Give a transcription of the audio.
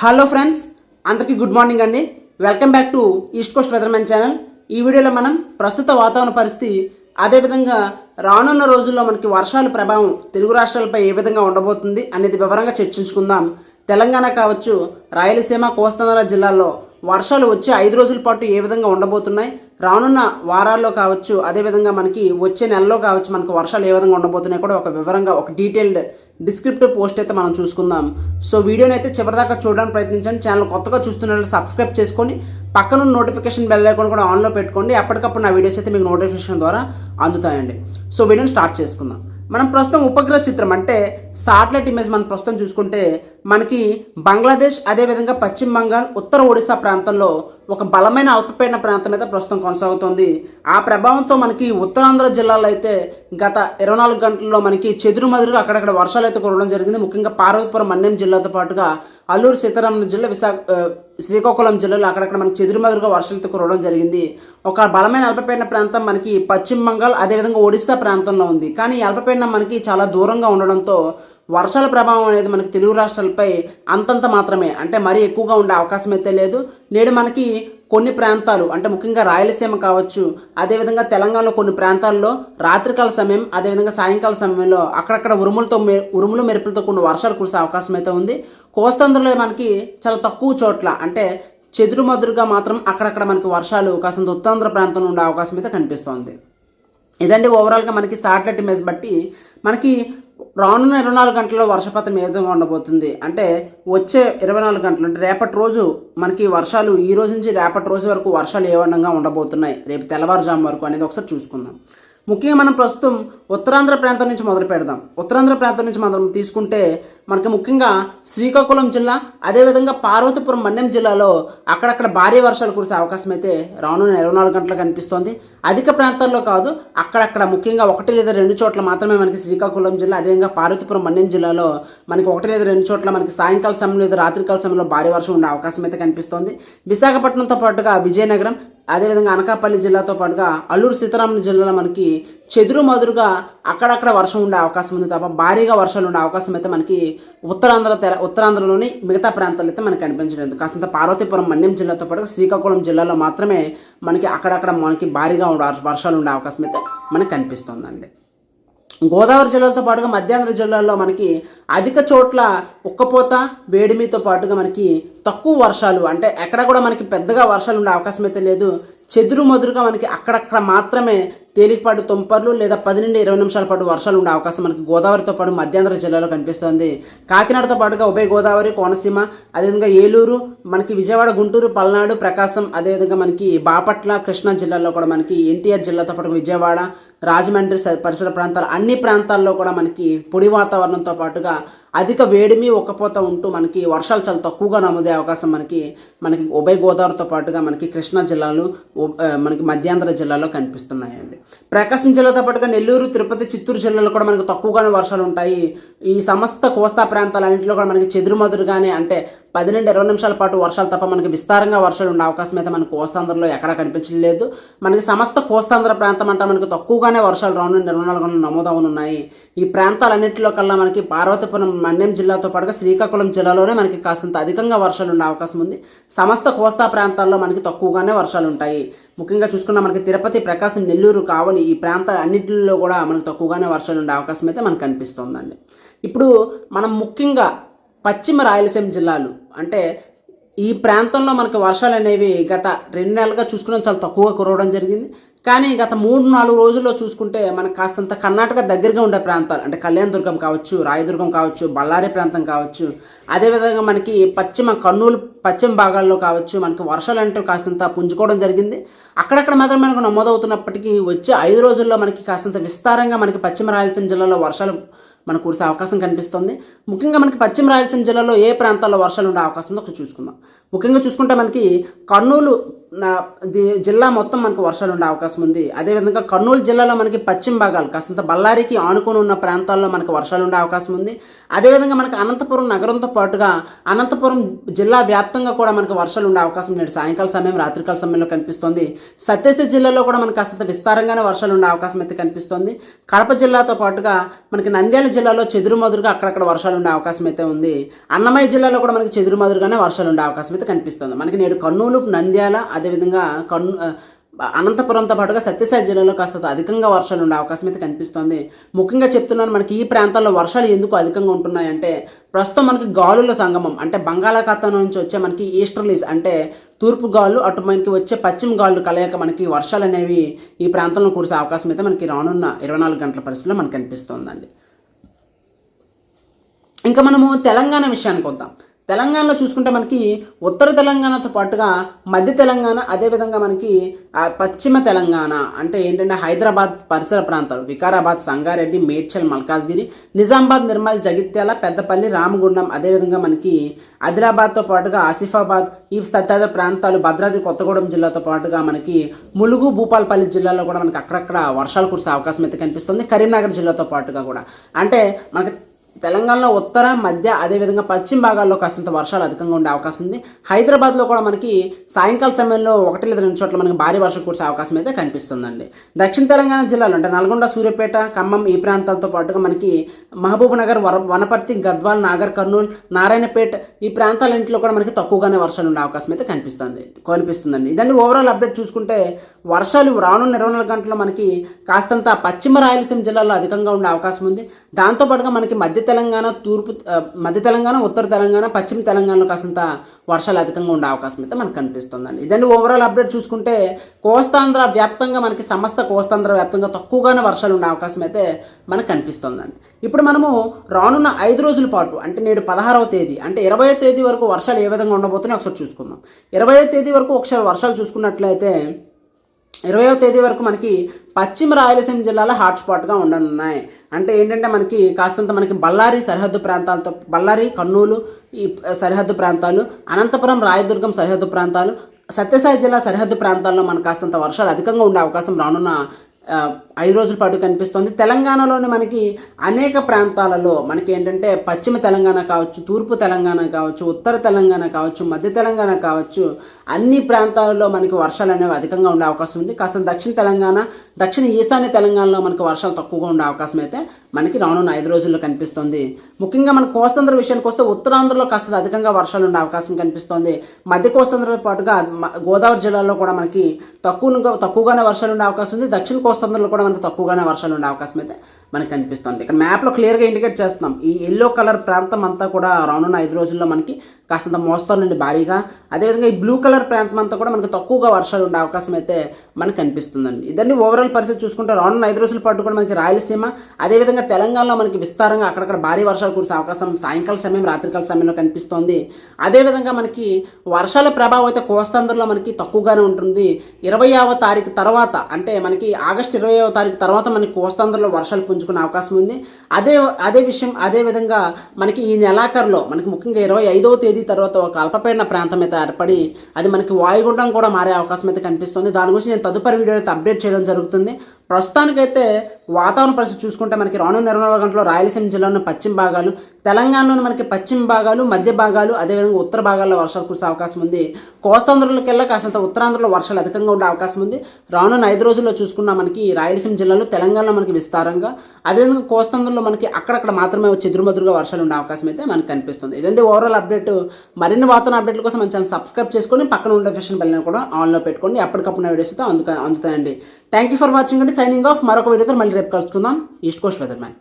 Hello friends అందరికీ good morning అండి. Welcome back to east coast weathermen channel. ఈ వీడియోలో మనం ప్రస్తుత వాతావరణ పరిస్థితి అదేవిధంగా రానున్న రోజుల్లో మనకి వర్షాల ప్రభావం తెలుగు రాష్ట్రాలపై ఏ విధంగా ఉండబోతుంది అనేది వివరంగా చర్చించుకుందాం. తెలంగాణ కావచ్చు రాయలసీమ కోస్తాంధ్ర జిల్లాల్లో వర్షాలు వచ్చే ఐదు రోజుల పాటు ఏ విధంగా ఉండబోతున్నాయి? రానున్న వారాల్లో కావచ్చు అదేవిధంగా మనకి వచ్చే నెలలో కావచ్చు మనకు వర్షాలు ఏ విధంగా ఉండబోతున్నాయి కూడా ఒక వివరంగా ఒక డీటెయిల్డ్ డిస్క్రిప్టివ్ పోస్ట్ అయితే మనం చూసుకుందాం. సో వీడియోని అయితే చివరిదాకా చూడడానికి ప్రయత్నించండి. ఛానల్ కొత్తగా చూస్తున్న సబ్స్క్రైబ్ చేసుకొని పక్కన నోటిఫికేషన్ బెల్ ఐకాన్ కూడా ఆన్లో పెట్టుకోండి. అప్పటికప్పుడు నా వీడియోస్ అయితే మీకు నోటిఫికేషన్ ద్వారా అందుతాయండి. సో వీడియోని స్టార్ట్ చేసుకుందాం. మనం ప్రస్తుతం ఉపగ్రహ చిత్రం అంటే సాటిలైట్ ఇమేజ్ మనం ప్రస్తుతం చూసుకుంటే మనకి బంగ్లాదేశ్ అదేవిధంగా పశ్చిమ బంగాల్ ఉత్తర ఒడిశా ప్రాంతంలో ఒక బలమైన అల్పపీడన ప్రాంతం అయితే ప్రస్తుతం కొనసాగుతోంది. ఆ ప్రభావంతో మనకి ఉత్తరాంధ్ర జిల్లాలో అయితే గత ఇరవై నాలుగు గంటల్లో మనకి చెదురుమదురుగా అక్కడక్కడ వర్షాలు అయితే కురవడం జరిగింది. ముఖ్యంగా పార్వతీపురం మన్యం జిల్లాతో పాటుగా అల్లూరు సీతారామన్ జిల్లా విశాఖ శ్రీకాకుళం జిల్లాలో అక్కడక్కడ మనకి చెదురుమదురుగా వర్షాలతో కురవడం జరిగింది. ఒక బలమైన అల్పపీడన ప్రాంతం మనకి పశ్చిమ బంగాల్ అదేవిధంగా ఒడిశా ప్రాంతంలో ఉంది. కానీ ఈ అల్పపీడనం మనకి చాలా దూరంగా ఉండడంతో వర్షాల ప్రభావం అనేది మనకి తెలుగు రాష్ట్రాలపై అంతంత మాత్రమే. అంటే మరీ ఎక్కువగా ఉండే అవకాశం అయితే లేదు. నేడు మనకి కొన్ని ప్రాంతాలు అంటే ముఖ్యంగా రాయలసీమ కావచ్చు అదేవిధంగా తెలంగాణలో కొన్ని ప్రాంతాల్లో రాత్రికాల సమయం అదేవిధంగా సాయంకాల సమయంలో అక్కడక్కడ ఉరుములతో మె- ఉరుములు మెరుపులతో కొన్ని వర్షాలు కురిసే అవకాశం అయితే ఉంది. కోస్తాంధ్రలో మనకి చాలా తక్కువ చోట్ల అంటే చెదురుమదురుగా మాత్రం అక్కడక్కడ మనకి వర్షాలు కాసంత ఉత్తరాంధ్ర ప్రాంతంలో ఉండే అవకాశం అయితే కనిపిస్తోంది. ఇదండి ఓవరాల్గా మనకి సాటిలైట్ ఇమేజ్ బట్టి మనకి రానున్న ఇరవై నాలుగు గంటల్లో వర్షపాతం ఏ విధంగా ఉండబోతుంది? అంటే వచ్చే ఇరవై నాలుగు గంటలు అంటే రేపటి రోజు మనకి వర్షాలు ఈ రోజు నుంచి రేపటి రోజు వరకు వర్షాలు ఏ విధంగా ఉండబోతున్నాయి? రేపు తెల్లవారుజాము వరకు అనేది ఒకసారి చూసుకుందాం. ముఖ్యంగా మనం ప్రస్తుతం ఉత్తరాంధ్ర ప్రాంతం నుంచి మొదలు పెడదాం. ఉత్తరాంధ్ర ప్రాంతం నుంచి మనం తీసుకుంటే మనకి ముఖ్యంగా శ్రీకాకుళం జిల్లా అదేవిధంగా పార్వతీపురం మన్యం జిల్లాలో అక్కడక్కడ భారీ వర్షాలు కురిసే అవకాశం అయితే రానున్న ఇరవై నాలుగు గంటలు కనిపిస్తోంది. అధిక ప్రాంతాల్లో కాదు అక్కడక్కడ ముఖ్యంగా ఒకటి లేదా రెండు చోట్ల మాత్రమే మనకి శ్రీకాకుళం జిల్లా అదేవిధంగా పార్వతీపురం మన్యం జిల్లాలో మనకి ఒకటి లేదా రెండు చోట్ల మనకి సాయంకాల సమయంలో లేదా రాత్రికాల సమయంలో భారీ వర్షం ఉండే అవకాశం అయితే కనిపిస్తోంది. విశాఖపట్నంతో పాటుగా విజయనగరం అదేవిధంగా అనకాపల్లి జిల్లాతో పాటుగా అల్లూరు సీతారామన్ జిల్లాలో మనకి చెదురు మదురుగా అక్కడక్కడ వర్షం ఉండే అవకాశం ఉంది తప్ప భారీగా వర్షాలు ఉండే అవకాశం అయితే మనకి ఉత్తరాంధ్ర తెర ఉత్తరాంధ్రలోని మిగతా ప్రాంతాలు అయితే మనకి కనిపించలేదు కాస్తంత పార్వతీపురం మన్యం జిల్లాతో పాటుగా శ్రీకాకుళం జిల్లాలో మాత్రమే మనకి అక్కడక్కడ మనకి భారీగా ఉండే వర్షాలు ఉండే అవకాశం అయితే మనకి కనిపిస్తుందండి గోదావరి జిల్లాలతో పాటుగా మధ్యాంధ్ర జిల్లాల్లో మనకి అధిక చోట్ల ఉక్కపోత వేడిమితో పాటుగా మనకి తక్కువ వర్షాలు అంటే ఎక్కడ కూడా మనకి పెద్దగా వర్షాలు ఉండే అవకాశం అయితే లేదు. చెదురు మదురుగా మనకి అక్కడక్కడ మాత్రమే తేలికపాటి తుంపర్లు లేదా పది నుండి ఇరవై నిమిషాల పాటు వర్షాలు ఉండే అవకాశం మనకి గోదావరితో పాటు మధ్యాంధ్ర జిల్లాలో కనిపిస్తోంది. కాకినాడతో పాటుగా ఉభయ గోదావరి కోనసీమ అదేవిధంగా ఏలూరు మనకి విజయవాడ గుంటూరు పల్నాడు ప్రకాశం అదేవిధంగా మనకి బాపట్ల కృష్ణా జిల్లాలో కూడా మనకి ఎన్టీఆర్ జిల్లాతో పాటు విజయవాడ రాజమండ్రి స- పరిసర ప్రాంతాలు అన్ని ప్రాంతాల్లో కూడా మనకి పొడి వాతావరణంతో పాటుగా అధిక వేడిమి ఒక్కపోత ఉంటూ మనకి వర్షాలు చాలా తక్కువగా నమోదే అవకాశం మనకి మనకి ఉభయ గోదావరితో పాటుగా మనకి కృష్ణా జిల్లాలు మనకి మధ్యాంధ్ర జిల్లాలో కనిపిస్తున్నాయండి. ప్రకాశం జిల్లాతో పాటుగా నెల్లూరు తిరుపతి చిత్తూరు జిల్లాలో కూడా మనకి తక్కువగానే వర్షాలు ఉంటాయి ఈ సమస్త కోస్తా ప్రాంతాలన్నింటిలో కూడా మనకి చెదురుమదురుగానే అంటే పది నుండి ఇరవై నిమిషాల పాటు వర్షాలు తప్ప మనకి విస్తారంగా వర్షాలు ఉండే అవకాశం అయితే మనకు కోస్తాంధ్రలో ఎక్కడా కనిపించలేదు. మనకి సమస్త కోస్తాంధ్ర ప్రాంతం అంటే మనకి తక్కువగానే వర్షాలు రానున్న ఇరవై నాలుగు నమోదవనున్నాయి. ఈ ప్రాంతాలన్నింటిలో కల్లా మనకి పార్వతీపురం మన్యం జిల్లాతో పాటుగా శ్రీకాకుళం జిల్లాలోనే మనకి కాస్తంత అధికంగా వర్షాలు ఉండే అవకాశం ఉంది. సమస్త కోస్తా ప్రాంతాల్లో మనకి తక్కువగానే వర్షాలు ఉంటాయి ముఖ్యంగా చూసుకున్న మనకి తిరుపతి ప్రకాశం నెల్లూరు కావలి ఈ ప్రాంతాల అన్నింటిలో కూడా మనకు తక్కువగానే వర్షాలు ఉండే అవకాశం అయితే మనకు కనిపిస్తుందండి ఇప్పుడు మనం ముఖ్యంగా పశ్చిమ రాయలసీమ జిల్లాలు అంటే ఈ ప్రాంతంలో మనకు వర్షాలు అనేవి గత రెండు నెలలుగా చూసుకున్న చాలా తక్కువగా కురవడం జరిగింది. కానీ గత మూడు నాలుగు రోజుల్లో చూసుకుంటే మనకు కాస్తంత కర్ణాటక దగ్గరగా ఉండే ప్రాంతాలు అంటే కళ్యాణదుర్గం కావచ్చు రాయదుర్గం కావచ్చు బళ్ళారి ప్రాంతం కావచ్చు అదేవిధంగా మనకి పశ్చిమ కర్నూలు పశ్చిమ భాగాల్లో కావచ్చు మనకి వర్షాలు అంటూ కాస్తంత పుంజుకోవడం జరిగింది. అక్కడక్కడ మాత్రం మనకు నమోదవుతున్నప్పటికీ వచ్చే ఐదు రోజుల్లో మనకి కాస్తంత విస్తారంగా మనకి పశ్చిమ రాయలసీమ జిల్లాలో వర్షాలు మనకు కురిసే అవకాశం కనిపిస్తుంది. ముఖ్యంగా మనకి పశ్చిమ రాయలసీమ జిల్లాలో ఏ ప్రాంతాల్లో వర్షాలు ఉండే అవకాశం ఉందో చూసుకుందాం. ముఖ్యంగా చూసుకుంటే మనకి కర్నూలు జిల్లా మొత్తం మనకు వర్షాలు ఉండే అవకాశం ఉంది. అదేవిధంగా కర్నూలు జిల్లాలో మనకి పశ్చిమ భాగాలు కాస్తంత బళ్ళారికి ఆనుకొని ఉన్న ప్రాంతాల్లో మనకు వర్షాలు ఉండే అవకాశం ఉంది. అదేవిధంగా మనకి అనంతపురం నగరంతో పాటుగా అనంతపురం జిల్లా వ్యాప్తంగా కూడా మనకు వర్షాలు ఉండే అవకాశం నేడు సాయంకాల సమయం రాత్రికాల సమయంలో కనిపిస్తోంది. సత్యసాయి జిల్లాలో కూడా మనకు కాస్తంత విస్తారంగానే వర్షాలు ఉండే అవకాశం అయితే కనిపిస్తోంది. కడప జిల్లాతో పాటుగా మనకి నంద్యాల జిల్లాలో చెదురుమదురుగా అక్కడక్కడ వర్షాలు ఉండే అవకాశం అయితే ఉంది. అన్నమయ్య జిల్లాలో కూడా మనకి చెదురుమదురుగానే వర్షాలు ఉండే అవకాశం అయితే కనిపిస్తుంది. మనకి నేడు కర్నూలు నంద్యాల అదేవిధంగా కన్ను అనంతపురంతో పాటుగా సత్యసాయి జిల్లాలో కాస్త అధికంగా వర్షాలు ఉండే అవకాశం అయితే కనిపిస్తుంది. ముఖ్యంగా చెప్తున్నాను మనకి ఈ ప్రాంతాల్లో వర్షాలు ఎందుకు అధికంగా ఉంటున్నాయంటే ప్రస్తుతం మనకి గాలుల సంగమం అంటే బంగాళాఖాతం నుంచి వచ్చే మనకి ఈస్టర్లీస్ అంటే తూర్పు గాలు అటు మనకి వచ్చే పశ్చిమ గాలు కలయక మనకి వర్షాలు అనేవి ఈ ప్రాంతంలో కురిసే అవకాశం అయితే మనకి రానున్న ఇరవై నాలుగు గంటల పరిస్థితుల్లో మనకు కనిపిస్తుందండి. ఇంకా మనము తెలంగాణ విషయానికి వద్దాం. తెలంగాణలో చూసుకుంటే మనకి ఉత్తర తెలంగాణతో పాటుగా మధ్య తెలంగాణ అదేవిధంగా మనకి పశ్చిమ తెలంగాణ అంటే ఏంటంటే హైదరాబాద్ పరిసర ప్రాంతాలు వికారాబాద్ సంగారెడ్డి మేడ్చల్ మల్కాజ్గిరి నిజామాబాద్ నిర్మల్ జగిత్యాల పెద్దపల్లి రామగుండం అదేవిధంగా మనకి ఆదిలాబాద్తో పాటుగా ఆసిఫాబాద్ ఈ తదితర ప్రాంతాలు భద్రాద్రి కొత్తగూడెం జిల్లాతో పాటుగా మనకి ములుగు భూపాలపల్లి జిల్లాలో కూడా మనకి అక్కడక్కడ వర్షాలు కురిసే అవకాశం అయితే కనిపిస్తుంది. కరీంనగర్ జిల్లాతో పాటుగా కూడా. అంటే మనకి తెలంగాణలో ఉత్తర మధ్య అదేవిధంగా పశ్చిమ భాగాల్లో కాస్తంత వర్షాలు అధికంగా ఉండే అవకాశం ఉంది. హైదరాబాద్లో కూడా మనకి సాయంకాల సమయంలో ఒకటి లేదా రెండు చోట్ల మనకి భారీ వర్షం కురిసే అవకాశం అయితే కనిపిస్తుందండి. దక్షిణ తెలంగాణ జిల్లాలో అంటే నల్గొండ సూర్యాపేట ఖమ్మం ఈ ప్రాంతాలతో పాటుగా మనకి మహబూబ్ నగర్ వర వనపర్తి గద్వాల్ నాగర్ కర్నూలు నారాయణపేట ఈ ప్రాంతాలన్నింటిలో కూడా మనకి తక్కువగానే వర్షాలు ఉండే అవకాశం అయితే కనిపిస్తుంది కనిపిస్తుందండి. ఇదండి ఓవరాల్ అప్డేట్ చూసుకుంటే వర్షాలు రానున్న ఇరవై నాలుగు గంటల్లో మనకి కాస్తంత పశ్చిమ రాయలసీమ జిల్లాలో అధికంగా ఉండే అవకాశం ఉంది. దాంతోపాటుగా మనకి మధ్య తెలంగాణ తూర్పు మధ్య తెలంగాణ ఉత్తర తెలంగాణ పశ్చిమ తెలంగాణలో కాస్తంత వర్షాలు అధికంగా ఉండే అవకాశం అయితే మనకు కనిపిస్తుందండి. ఇదండి ఓవరాల్ అప్డేట్ చూసుకుంటే కోస్తాంధ్ర వ్యాప్తంగా మనకి సమస్త కోస్తాంధ్ర వ్యాప్తంగా తక్కువగానే వర్షాలు ఉండే అవకాశం అయితే మనకు కనిపిస్తుందండి. ఇప్పుడు మనము రానున్న ఐదు రోజుల పాటు అంటే నేడు పదహారవ తేదీ అంటే ఇరవై తేదీ వరకు వర్షాలు ఏ విధంగా ఉండబోతున్నాయి ఒకసారి చూసుకుందాం. ఇరవై తేదీ వరకు ఒకసారి వర్షాలు చూసుకున్నట్లయితే ఇరవయవ తేదీ వరకు మనకి పశ్చిమ రాయలసీమ జిల్లాలో హాట్స్పాట్గా ఉండనున్నాయి. అంటే ఏంటంటే మనకి కాస్తంత మనకి బళ్ళారి సరిహద్దు ప్రాంతాలతో బళ్ళారి కర్నూలు ఈ సరిహద్దు ప్రాంతాలు అనంతపురం రాయదుర్గం సరిహద్దు ప్రాంతాలు సత్యసాయి జిల్లా సరిహద్దు ప్రాంతాల్లో మనకు కాస్తంత వర్షాలు అధికంగా ఉండే అవకాశం రానున్న ఐదు రోజుల పాటు కనిపిస్తుంది. తెలంగాణలోని మనకి అనేక ప్రాంతాలలో మనకి ఏంటంటే పశ్చిమ తెలంగాణ కావచ్చు తూర్పు తెలంగాణ కావచ్చు ఉత్తర తెలంగాణ కావచ్చు మధ్య తెలంగాణ కావచ్చు అన్ని ప్రాంతాలలో మనకి వర్షాలు అనేవి అధికంగా ఉండే అవకాశం ఉంది. కాస్త దక్షిణ తెలంగాణ దక్షిణ ఈశాన్య తెలంగాణలో మనకి వర్షాలు తక్కువగా ఉండే అవకాశం అయితే మనకి రానున్న ఐదు రోజుల్లో కనిపిస్తుంది. ముఖ్యంగా మన కోస్తాంధ్ర విషయానికి వస్తే ఉత్తరాంధ్రలో కాస్త అధికంగా వర్షాలు ఉండే అవకాశం కనిపిస్తుంది. మధ్య కోస్తాంధ్రతో పాటుగా మ- గోదావరి జిల్లాలో కూడా మనకి తక్కువ తక్కువగానే వర్షాలు ఉండే అవకాశం ఉంది. దక్షిణ కోస్తాంధ్రలో కూడా మనకు తక్కువగానే వర్షాలు ఉండే అవకాశం అయితే మనకి కనిపిస్తుంది ఇక్కడ మ్యాప్లో క్లియర్గా ఇండికేట్ చేస్తున్నాం. ఈ ఎల్లో కలర్ ప్రాంతం అంతా కూడా రానున్న ఐదు రోజుల్లో మనకి కాస్తంత మోస్తరు నుండి భారీగా అదేవిధంగా ఈ బ్లూ కలర్ ప్రాంతం అంతా కూడా మనకి తక్కువగా వర్షాలు ఉండే అవకాశం అయితే మనకు కనిపిస్తుందండి ఇదండి ఓవరాల్ పరిస్థితి చూసుకుంటే రానున్న ఐదు రోజుల పాటు కూడా మనకి రాయలసీమ అదేవిధంగా తెలంగాణలో మనకి విస్తారంగా అక్కడక్కడ భారీ వర్షాలు కురిసే అవకాశం సాయంకాల సమయం రాత్రికాల సమయంలో కనిపిస్తోంది. అదేవిధంగా మనకి వర్షాల ప్రభావం అయితే కోస్తాంధ్రలో మనకి తక్కువగానే ఉంటుంది. ఇరవైవ తారీఖు తర్వాత అంటే మనకి ఆగస్టు ఇరవైవ తారీఖు తర్వాత మనకి కోస్తాంధ్రలో వర్షాలు పుంజుకునే అవకాశం ఉంది. అదే అదే విషయం అదే విధంగా మనకి ఈ నెలాఖరులో మనకి ముఖ్యంగా ఇరవై ఐదవ తేదీ తర్వాత ఒక అల్పపీడన ప్రాంతం అయితే ఏర్పడి అది మనకి వాయుగుండం కూడా మారే అవకాశం అయితే కనిపిస్తుంది. దాని గురించి నేను తదుపరి వీడియో అయితే అప్డేట్ చేయడం జరుగుతుంది. ప్రస్తుతానికైతే వాతావరణ పరిస్థితి చూసుకుంటే మనకి రానున్న ఇరవై నాలుగు గంటల్లో రాయలసీమ జిల్లాలోని పశ్చిమ భాగాలు తెలంగాణలోని మనకి పశ్చిమ భాగాలు మధ్య భాగాలు అదేవిధంగా ఉత్తర భాగాల్లో వర్షాలు కురిసే అవకాశం ఉంది. కోస్తాంధ్రలోకెల్లా కాస్తంత ఉత్తరాంధ్రలో వర్షాలు అధికంగా ఉండే అవకాశం ఉంది. రానున్న ఐదు రోజుల్లో చూసుకున్నా మనకి రాయలసీమ జిల్లాలో తెలంగాణలో మనకి విస్తారంగా అదేవిధంగా కోస్తాంధ్రలో మనకి అక్కడక్కడ మాత్రమే చెదురుమదురుగా వర్షాలు ఉండే అవకాశం అయితే మనకు కనిపిస్తుంది. ఇదండి ఓవరాల్ అప్డేట్ మరిన్ని వాతావరణ అప్డేట్ల కోసం మన ఛానల్ సబ్స్క్రైబ్ చేసుకొని పక్కన ఉండే ఫెషన్ బెల్లని కూడా ఆన్లో పెట్టుకోండి. ఎప్పటికప్పుడు నా వీడియోస్ అయితే అందుకు అందుతాయండి. థ్యాంక్ యూ ఫర్ వాచింగ్ అండి సైనింగ్ ఆఫ్ మరొక వీడియోతో మళ్ళీ రేపు కలుసుకుందాం. East Coast weather man